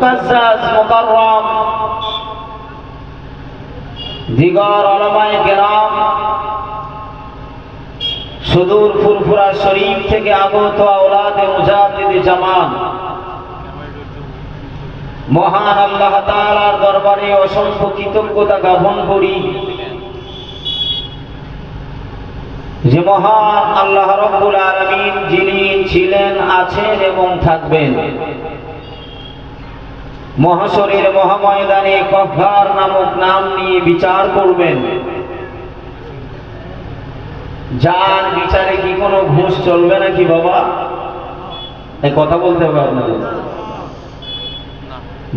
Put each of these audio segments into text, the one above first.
মুকাজ্জাজ মুকাররম, দিগর অলমায় কেরাম, সুদূর ফুরফুরা শরীফ থেকে আগত আওলাদে মুজাহিদ জামান, মহান আল্লাহ তাআলার দরবারে অসংখ্য কৃতজ্ঞতা জ্ঞাপন করি যে মহান আল্লাহ রব্বুল আলামিন যিনি ছিলেন, আছেন এবং থাকবেন। মহাশরীর মহাময়দানে কফার নামক নাম নিয়ে বিচার করবেন। যার বিচারে কি কোনো ঘুষ চলবে নাকি বাবা? এই কথা বলতে হবে আপনাদের।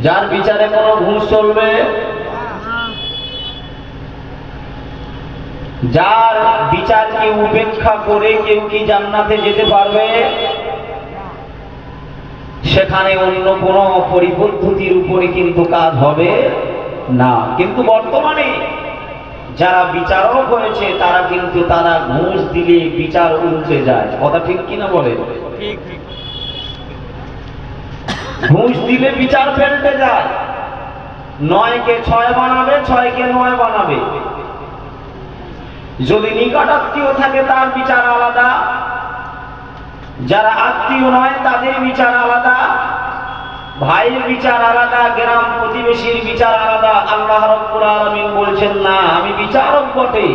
যার বিচারে কোনো ঘুষ চলবে? যার বিচারকে উপেক্ষা করে কেউ কি জান্নাতে যেতে পারবে? সেখানে অন্য কোন পরিপদ্ধতির উপরে কিন্তু কাজ হবে না। কিন্তু বর্তমানে যারা বিচারক হয়েছে তারা কিন্তু তারা ঘুষ দিলে বিচার উল্টে যায়। কথা ঠিক কিনা বলে? ঘুষ দিলে বিচার ফেলতে যায়। নয়কে ছয় বানাবে ছয়কে নয় বানাবে। যদি নিকট আত্মীয় থাকে তার বিচার আলাদা। যারা আত্মীয় নয়, তাদের বিচার আলাদা। ভাইয়ের বিচার আলাদা, গ্রাম প্রতিবেশীর বিচার আলাদা। আল্লাহ রব্বুল আলামিন বলছেন, না, আমি বিচারক বটে।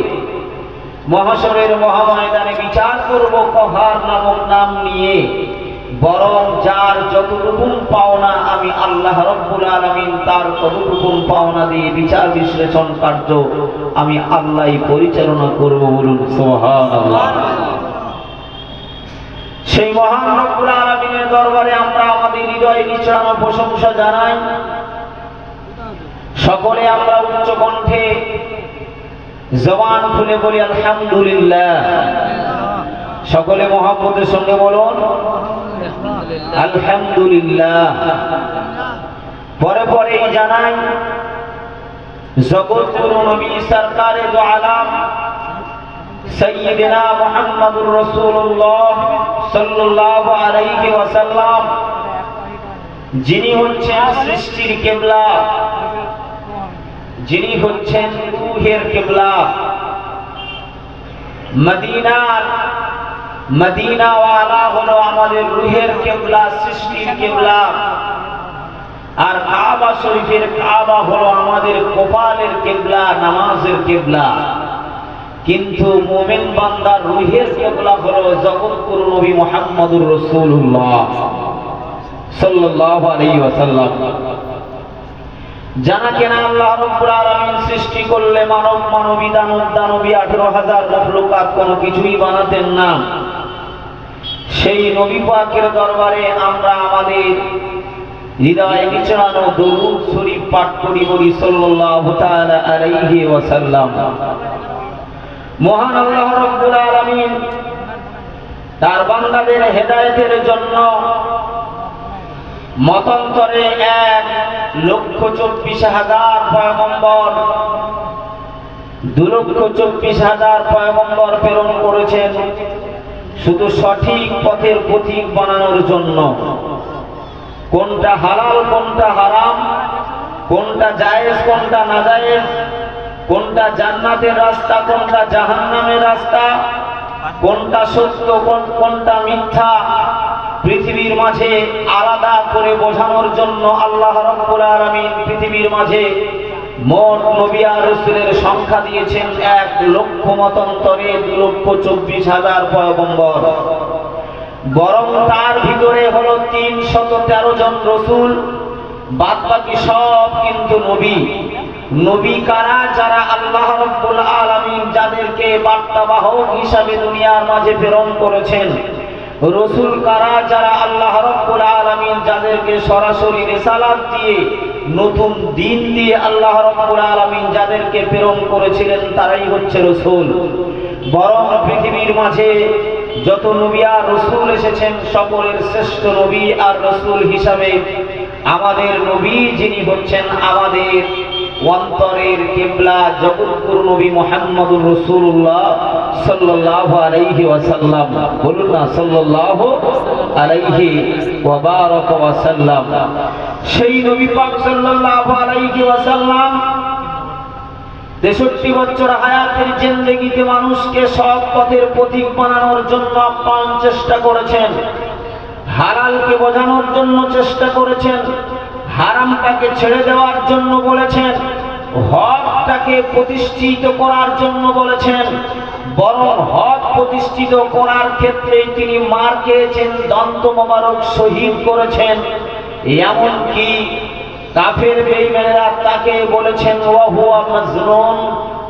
মহাশরের মহাময়দানে বিচার করব কহার নামক নাম নিয়ে। বরং যার যতটুকু পাওনা আমি আল্লাহ রব্বুল আলামিন, তার ততটুকু পাওনা দিয়ে বিচার বিশ্লেষণ কার্য আমি আল্লাহ পরিচালনা করব বলুন, সুবহানাল্লাহ। সেই মহান আলামিনের দরবারে আমরা আমাদের হৃদয়ে নিচড়ানো প্রশংসা জানাই। সকলে আমরা উচ্চ কণ্ঠে জবান খুলে বলি, আলহামদুলিল্লাহ। সকলে মহাব্বতের সঙ্গে বলুন, আলহামদুলিল্লাহ। পরে পরেই জানাই, জগৎ নবী সরকারে দো আলাম। সৈয়দনা মুহাম্মদুর রাসূলুল্লাহ সাল্লাল্লাহু আলাইহি ওয়াসাল্লাম। যিনি হচ্ছেন সৃষ্টির কেবলা। যিনি হচ্ছেন রূহের কেবলা। মদিনার মদিনাওয়ালা হলো আমাদের রুহের কেবলা, সৃষ্টির কেবলা। আর কাবা শরীফের কাবা হলো আমাদের কপালের কেবলা, নামাজের কেবলা। কিন্তু মোমেন বান্দার রুহের কেবলা হলো জগৎপুর নবী মোহাম্মদুর রসুল্লাহ আল্লাহ সৃষ্টি করলে মানব দানব কোনো কিছুই বানাতেন না। সেই দরবারে আমরা আমাদের হৃদয়ে বিছানো দরুদ শরীফ পাঠ করি বলি সাল্লাল্লাহু মহান আল্লাহ রব্বুল আলামিন তার বান্দাদের হেদায়েতের জন্য মতান্তরে এক লক্ষ চব্বিশ হাজার পয়গম্বর, দু লক্ষ চব্বিশ হাজার পয়গম্বর প্রেরণ করেছেন শুধু সঠিক পথের পথিক বানানোর জন্য। কোনটা হালাল, কোনটা হারাম, কোনটা জায়েজ, কোনটা না জায়েজ কোনটা জান্নাতের রাস্তা, কোনটা জাহান্নামের রাস্তা, কোনটা সত্য, কোন- কোনটা মিথ্যা, পৃথিবীর মাঝে আলাদা করে বোঝানোর জন্য আল্লাহ রাব্বুল আলামিন পৃথিবীর মাঝে মোট নবিয়া রসুলের সংখ্যা দিয়েছেন এক লক্ষ মতান্তরে দু লক্ষ চব্বিশ হাজার পয়গম্বর। বরং তার ভিতরে হলো তিন শত তেরো জন রসুল বাদ বাকি সব কিন্তু নবী। নবী কারা? যারা আল্লাহ রব্বুল আলামিন যাদেরকে বার্তাবাহক হিসাবে দুনিয়ার মাঝে প্রেরণ করেছেন। রসুল কারা? যারা আল্লাহ রব্বুল আলামিন যাদেরকে সরাসরি রেসালাত দিয়ে নতুন দিন দিয়ে আল্লাহ রব্বুল আলামিন যাদেরকে প্রেরণ করেছিলেন, তারাই হচ্ছে রসুল। বরং পৃথিবীর মাঝে যত নবী আর রসুল এসেছেন, সকলের শ্রেষ্ঠ নবী আর রসুল হিসাবে আমাদের নবী যিনি হচ্ছেন আমাদের অন্তরের কিবলা জগৎগুরু নবী মোহাম্মদুর রসুল্লাহ সাল্লাল্লাহু আলাইহি ওয়াসাল্লাম। বলুন না, সাল্লাল্লাহু আলাইহি ওয়া ওয়াসাল্লাম সেই নবী পাক সাল্লাল্লাহু আলাইহি ওয়াসাল্লাম তেষট্টি বছর হায়াতের জিন্দগিতে মানুষকে সৎ পথের প্রতীক বানানোর জন্য আপ্রাণ চেষ্টা করেছেন। হারালকে বোঝানোর জন্য চেষ্টা করেছেন। হারামটাকে ছেড়ে দেওয়ার জন্য বলেছেন, হকটাকে প্রতিষ্ঠিত করার জন্য বলেছেন, বরং হক প্রতিষ্ঠিত করার ক্ষেত্রে তিনি মার খেয়েছেন, দন্ত মোবারক শহীদ করেছেন। এমনকি কাফের বেঈমানেরা তাকে বলেছেন ওয়াহুয়া মাজনুন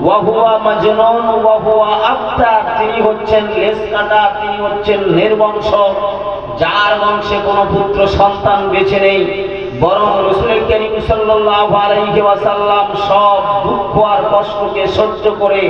ওয়াহুয়া মাজনুন ওয়াহুয়া আফতার তিনি হচ্ছেন লেস কাটা তিনি হচ্ছেন নির্বংশ, যার বংশে কোনো পুত্র সন্তান বেঁচে নেই। বরং রসুল করিম সাল্লাহ সব দুঃখ আর কষ্টকে সহ্য করে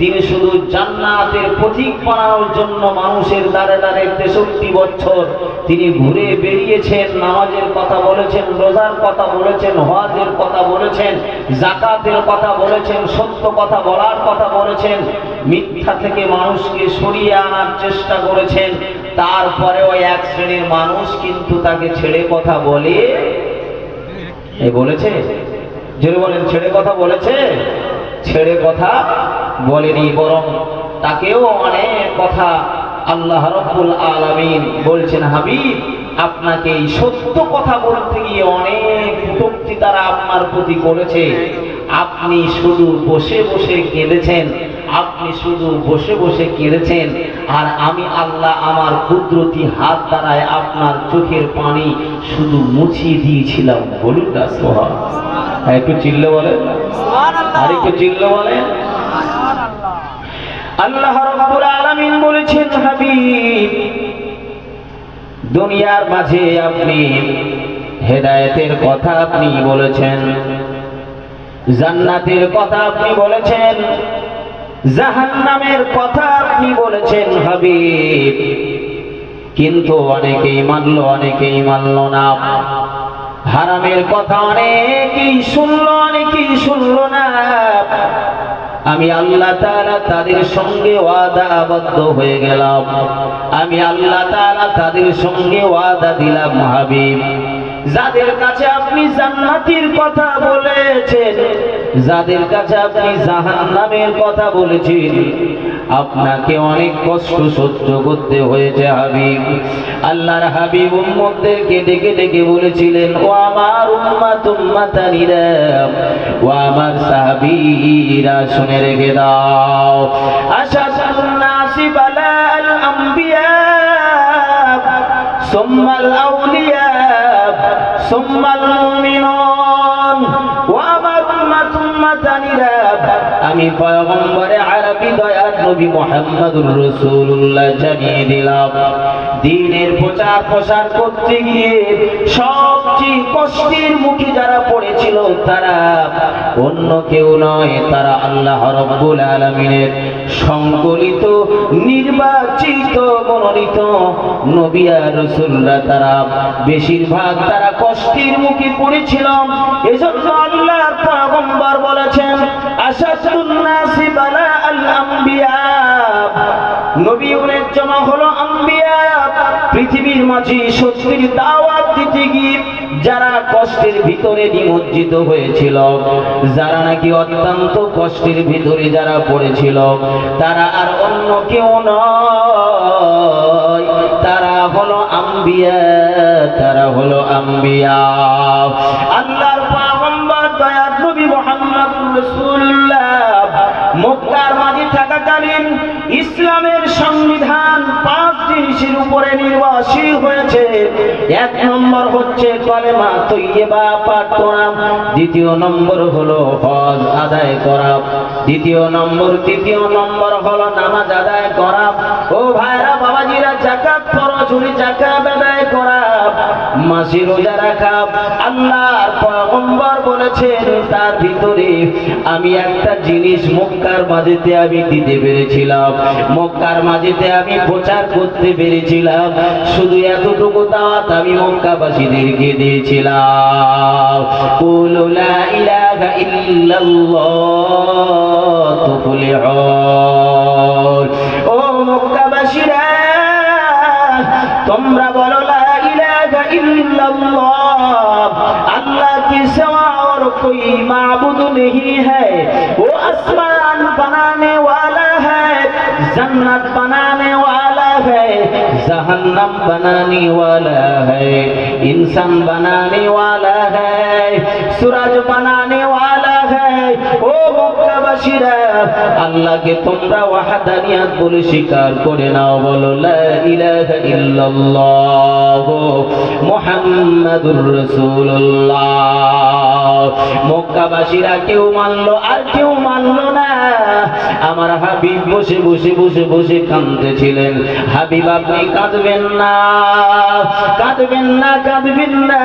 তিনি শুধু জান্নাতের পথিক বানানোর জন্য মানুষের দ্বারে দ্বারে তেষট্টি বছর তিনি ঘুরে বেরিয়েছেন, নামাজের কথা বলেছেন, রোজার কথা বলেছেন, হজের কথা বলেছেন জাকাতের কথা বলেছেন, সত্য কথা বলার কথা বলেছেন, মিথ্যা থেকে মানুষকে সরিয়ে আনার চেষ্টা করেছেন। তারপরেও এক শ্রেণির মানুষ কিন্তু তাকে ছেড়ে কথা বলে বলেছে? জোরে বলেন, ছেড়ে কথা বলেছে? ছেড়ে কথা বলেনি বরং তাকেও অনেক কথা আল্লাহ রব্বুল আলামিন বলছেন, হাবিব, আপনাকে এই সত্য কথা বলতে গিয়ে অনেক কটূক্তি তারা আপনার প্রতি করেছে। আপনি শুধু বসে বসে কেঁদেছেন, আপনি শুধু বসে বসে কেঁদেছেন, আর আমি আল্লাহ আমার কুদরতি হাত দ্বারায় আপনার চোখের পানি শুধু মুছিয়ে দিয়েছিলাম। বলুন না একটু চিল্লে বলেন। আর একটু চিল্লে বলেন। আল্লাহ রাব্বুল আলামিন বলেছেন হাবিব দুনিয়ার মাঝে আপনি হেদায়েতের কথা আপনি বলেছেন জান্নাতের কথা আপনি বলেছেন জাহান্নামের কথা আপনি বলেছেন হাবিব। কিন্তু অনেকেই মানলো অনেকেই মানলো না। হারামের কথা অনেকেই শুনলো অনেকেই শুনলো না। আমি আল্লাহ তারা তাদের সঙ্গে ওয়াদা আবদ্ধ হয়ে গেলাম। আমি আল্লাহ তাআলা তাদের সঙ্গে ওয়াদা দিলাম, হাবিব। যাদের কাছে আপনি জান্নাতির কথা বলেছেন, যাদের কাছে আপনি জাহান্নামের কথা বলেছেন আপনাকে অনেক কষ্ট সহ্য করতে হয়েছে, হাবিব। আল্লাহর হাবিব উম্মতদেরকে ডেকে ডেকে বলেছিলেন, ও আমার উম্মাত উম্মাতানিরা ও আমার সাহাবীরা, শুনে রেখে দাও। আশাদুন নাসি বালাল আম্বিয়া, সুম্মাল আউলিয়া, সুম্মাল মুমিনুন। ও আমার উম্মাত উম্মাতানিরা আমি পয়গম্বরে আরবি দয়ার নবী মুহাম্মদুর রাসূলুল্লাহ জানিয়ে দিলাম। দিনের প্রচার প্রসার করতে গিয়ে সবচেয়ে কষ্টের মুখে যারা পড়েছিল তারা অন্য কেউ নয়, তারা আল্লাহ রব্বুল আলামিনের সংকলিত, নির্বাচিত, মনোনীত নবী আর রাসূলরা। তারা বেশিরভাগ তারা কষ্টের মুখে পড়েছিল। এজন্য আল্লাহর পয়গম্বর বলেছেন, আশাদুন নাসি বালা আল নবীদের জমা হলো আম্বিয়া। পৃথিবীর মাঝে সত্যির দাওয়াত দিতে গিয়ে যারা কষ্টের ভিতরে নিমজ্জিত হয়েছিল, যারা নাকি অত্যন্ত কষ্টের ভিতরে যারা পড়েছিল, তারা আর অন্য কেউ নয়। তারা হলো আম্বিয়া, তারা হলো আম্বিয়া। আল্লাহর পয়গম্বর দয়ার নবী মুহাম্মদ রাসূলুল্লাহ। মক্কার মাঝে থাকাকালীন ইসলামের সংবিধান পাঁচ জিনিসের উপরে নির্ভরশীল হয়েছে। এক নম্বর হচ্ছে কলেমা তৈয়বা পাঠ করা দ্বিতীয় নম্বর হলো হজ আদায় করা, দ্বিতীয় নম্বর, তৃতীয় নম্বর হলো নামাজ আদায় করা। ও ভাইরা, বাবাজিরা জাকাত ফরজুরি জাকাত আদায় করা, মাসি রোজা রাখা, আল্লাহর পয়গম্বর বলেছেন, তার ভিতরে আমি একটা জিনিস মক্কার মাঝেতে আমি দিতে পেরেছিলাম। মক্কার মাঝেতে আমি প্রচার করতে পেরেছিলাম। শুধু এতটুকু দাওয়াত আমি মক্কাবাসীদেরকে দিয়েছিলাম। কুলু ইলাহা ইল্লাল্লাহ, তুফলিহুন। ও মক্কাবাসীরা তোমরা বলো লা ইলাহা ইল্লাল্লাহ अल्लाह के सिवा और कोई माबूद नहीं है वो आसमान बनाने वाला है जन्नत बनाने वाला है जहन्नम बनाने वाला है इंसान बनाने वाला है सूरज बनाने वाला है ও মক্কাবাসীরা, আল্লাহকে তোমরা ওয়াহাদানিয়াত বলে স্বীকার করে নাও, বলো লা ইলাহা ইল্লাল্লাহ মুহাম্মাদুর রাসূলুল্লাহ। মক্কাবাসীরা কেউ মানলো আর কেউ মানলো না। আমার হাবিব বসে বসে বসে বসে কাঁদতেছিলেন। হাবিব, আপনি কাঁদবেন না কাঁদবেন না কাঁদবেন না।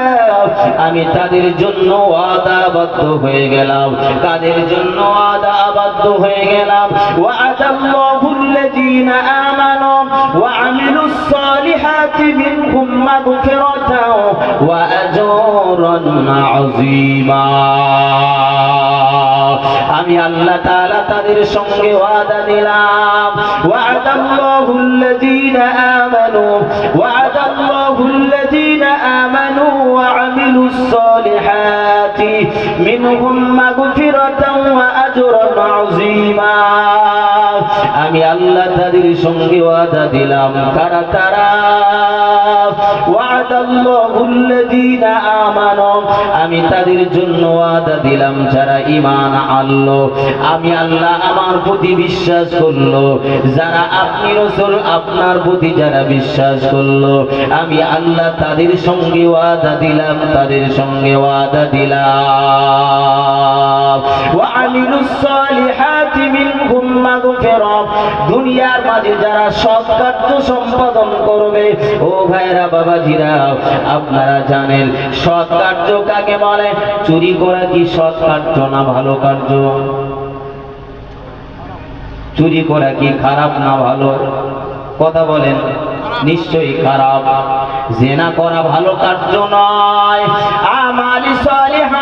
আমি তাদের জন্য আদাবদ্ধ হয়ে গেলাম। তাদের জন্য আদাবদ্ধ হয়ে গেলাম। আমানু সালিহাতি মিনহুম আযীমা। আমি আল্লাহ তাআলা তাদের সঙ্গে وعد الله وعد الله الذين آمنوا وعد الله الذين آمنوا وعملوا الصالحات منهم مغفرة وأجرا عظيما. আমি আল্লাহ তাদের সঙ্গে ওয়াদা দিলাম কারা কারা ওয়াদাল্লাহু الذين آمنوا আমি তাদের জন্য ওয়াদা দিলাম যারা ঈমান আনলো আমি আল্লাহ আমার প্রতি বিশ্বাস করলো যারা আপনি রসুল আপনার প্রতি যারা বিশ্বাস করলো আমি আল্লাহ তাদের সঙ্গে ওয়াদা দিলাম তাদের সঙ্গে ওয়াদা দিলাম وعملوا الصالحات منهم مغفرة দুনিয়ার মাঝে যারা সৎ কার্য সম্পাদন করবে, ও ভাইরা, বাবাজিরা, আপনারা জানেন সৎ কার্য কাকে বলে? চুরি করা কি সৎ কার্য না ভালো কার্য? চুরি করা কি খারাপ না ভালো? কথা বলেন, নিশ্চয়ই খারাপ। জেনা করা ভালো কার্য নয়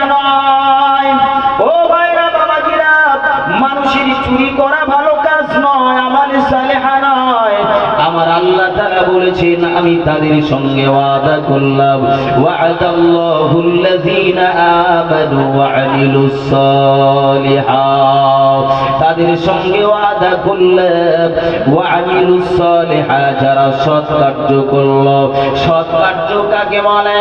নয়। চুরি করা ভালো কাজ নয় আমার সালে আমার আল্লাহ তাআলা বলেছেন, আমি তাদের সঙ্গে ওয়াদা করলাম। আমানু সালিহাত। তাদের সঙ্গে ওয়াদা করলাম। যারা সৎ কার্য করল। সৎ কার্য কাকে বলে?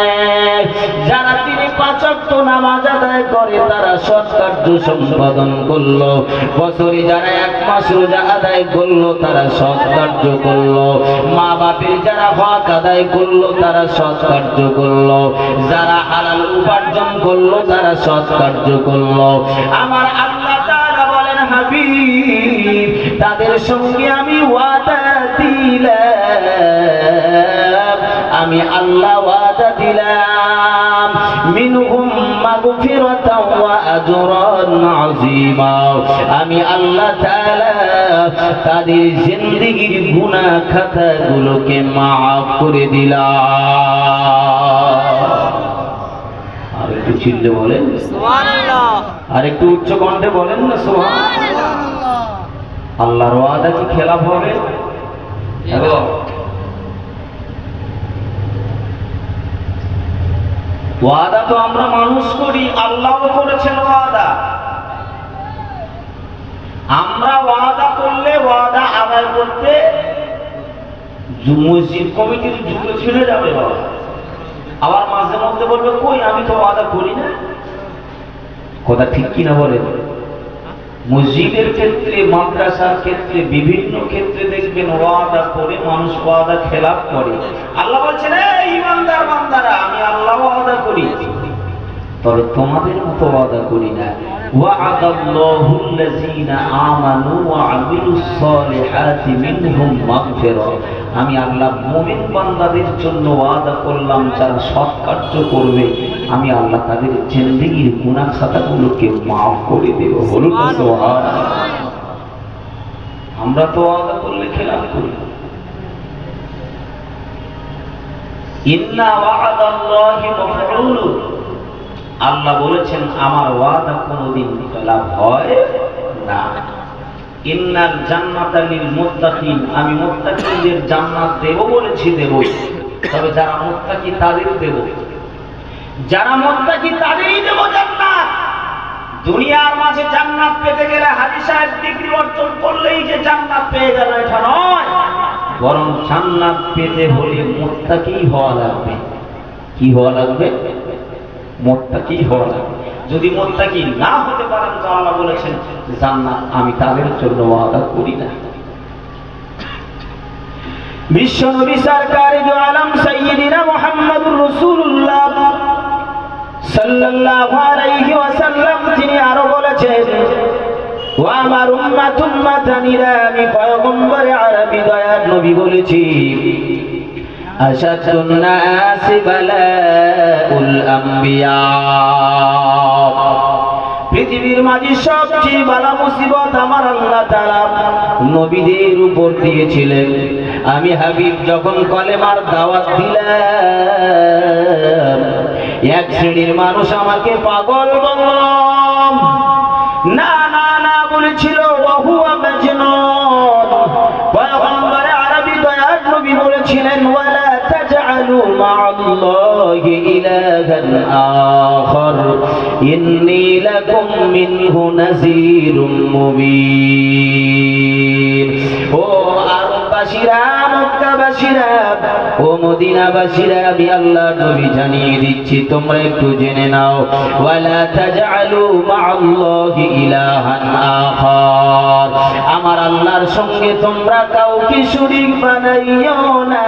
যারা তিনি পাঁচ ওয়াক্ত নামাজ আদায় করে, তারা সৎ কার্য সম্পাদন করল। বছরে যারা এক মাস রোজা আদায় করল, তারা সৎ কার্য করল। মা বাপের যারা হক আদায় করল, তারা সৎ কার্য করল। যারা হালাল উপার্জন করল, তারা সৎ কার্য করল। আমার আল্লাহ তারা বলেন, হাবিব, তাদের সঙ্গে আমি ওয়াদা দিলাম। আমি আল্লাহ ওয়াদা দিলাম। মিনহুম মাগফিরাতাও ওয়া আজরান আযীমা। আমি আল্লাহ তাআলা তাদের জিন্দেগীর গুনাহ খাতাগুলোকে maaf করে দিলাম। আর একটু চিল্লে বলেন। আর একটু উচ্চ কণ্ঠে বলেন না সোহান আল্লাহর ওয়াদা কি খেলাফ হবে? ওয়াদা তো আমরা মানুষ করি, আল্লাহও করেছেন ওয়াদা। আমরা ওয়াদা করলে ওয়াদা আদায় করতে মসজিদ কমিটির জুতো ছিঁড়ে যাবে বাবা। আবার মাঝে মধ্যে বলবে, কই, আমি তো ওয়াদা করি না? কথা ঠিক কিনা বলে? মসজিদের ক্ষেত্রে, মাদ্রাসার ক্ষেত্রে, বিভিন্ন ক্ষেত্রে দেখবেন ওয়াদা করে মানুষ ওয়াদা খেলাপ করে। আল্লাহ বলছেন, "এই ইমানদার বান্দারা আমি আল্লাহ ওয়াদা করি তবে তোমাদের মতো ওয়াদা করি না وعد الله الذين آمنوا وعملوا الصالحات منهم مغفرة আমি আল্লাহ মুমিন বান্দাদের জন্য ওয়াদা করলাম যারা সৎ কার্য করবে আমি আল্লাহ তাদের জিন্দেগির গুনাহ খাতাগুলোকে মাফ করে দেব বলুন না সুবহানাল্লাহ। আমরা তো ওয়াদা করলে খেলাপ করি ইন্না ওয়াদাল্লাহি মাফউলুন আল্লাহ বলেছেন, আমার ওয়াদা কোনোদিন খেলাফ হয় না। ইন্নাল জান্নাতা লিল মুত্তাকিন। আমি মুত্তাকিনদের জান্নাত দেব বলেছি দেব। তবে যারা মুত্তাকি, তাদের দেব। যারা মুত্তাকি, তাদেরই দেব জান্নাত। দুনিয়ার মাঝে জান্নাত পেতে গেলে হাজি সাহেব ডিগ্রি অর্জন করলেই যে জান্নাত পেয়ে যাবে এটা নয়। বরং জান্নাত পেতে হলে মুত্তাকি হওয়া লাগবে। কি হওয়া লাগবে? মোত্তাকি হওয়া লাগবে যদি মোত্তাকি না হতে পারেন তো আল্লাহ বলেছেন, জান্নাত আমি তাদের জন্য ওয়াদা করি না। বিশ্ব নবী সরকার আলম মুহাম্মদুর সাল্লাল্লাহু আলাইহি ওয়াসাল্লাম, তিনি আরও বলেছেন আমার আমি পয়গম্বর আরবি দয়ার নবী বলেছি। আশাদুন নাসি বালাউল আম্বিয়া। পৃথিবীর মাঝে সবচেয়ে বালা মুসিবত আমার আল্লাহ তাআলা নবীদের উপর দিয়েছিলেন। আমি হাবিব যখন কলেমার দাওয়াত দিলাম, এক শ্রেণির মানুষ আমাকে পাগল বললাম না না না, বলেছিল বহু মাজনুন তাজআলু মা'আল্লাহি ইলাহান আখার ইন্নী লাকুম মিনহু নাযীরুম মুবিন ও আরববাসীরা, মক্কাবাসীরা, ও মদিনাবাসীরা, আমি আল্লাহ নবী জানিয়ে দিচ্ছি, তোমরা একটু জেনে নাও। ওয়ালা তাজআলু মা'আল্লাহি ইলাহান আখার। আমার আল্লাহর সঙ্গে তোমরা কাউকে শরীক বানাইও না।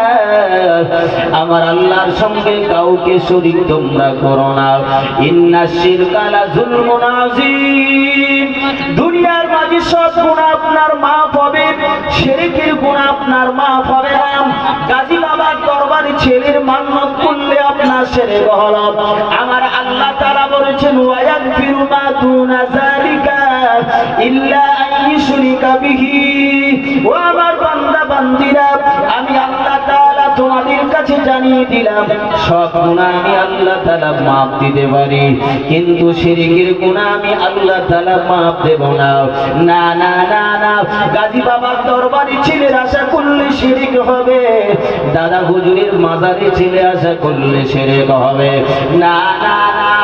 আমার আল্লাহর সঙ্গে কাউকে শরীক তোমরা করো না। ইন্না শিরকা লা যুলমুন আযীম। দুনিয়ার মাঝে সব গুণ আপনার মাফ হবে, শিরকের গুণ আপনার মাফ হবে গাজী বাবার দরবারে ছেলের মান্নত করলে আপনার সেরে হল আমার আল্লাহ তাআলা বলেছেন, ওয়ায়াগফিরু মা দুনা কিন্তু আমি আল্লাহ দেব না। না না না না, গাজী বাবার দরবারে ছেলের আশা করলে শিরিক হবে, দাদা হুজুরের মাজারে ছেলে আশা করলে শিরিক হবে। না না না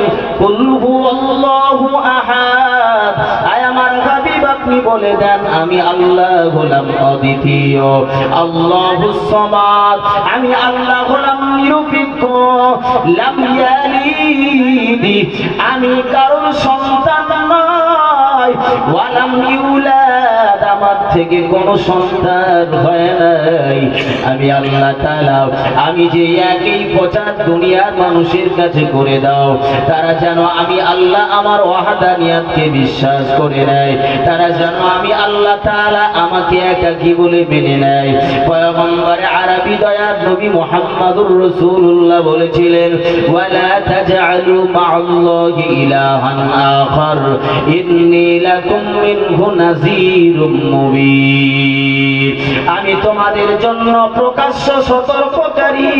আয় আমার বলে দেন, আমি আল্লাহ হলাম অদ্বিতীয়। আল্লাহুস সামাদ, আমি আল্লাহ হলাম নিরপেক্ষ। আমি কারোর সন্তান নয় ওয়ালাম ইউলাদ, আমার থেকে কোনো সন্তান হয় নাই। আমি আল্লাহ তাআলা, আমি যে একই প্রচার দুনিয়ার মানুষের কাছে করে দাও। তারা যেন আমি আল্লাহ আমার ওয়াহাদানিয়াতকে বিশ্বাস করে নেয়। তারা যেন আমি আল্লাহ তাআলা আমাকে একাকী বলে মেনে নেয়। পয়গম্বর আরবি দয়ার নবী মুহাম্মদুর রাসূলুল্লাহ বলেছিলেন, ওয়ালা তাজআলু মা'আল্লাহি ইলাহান আখার, ইন্নী আমি তোমাদের জন্য প্রকাশ্য সতর্ককারী।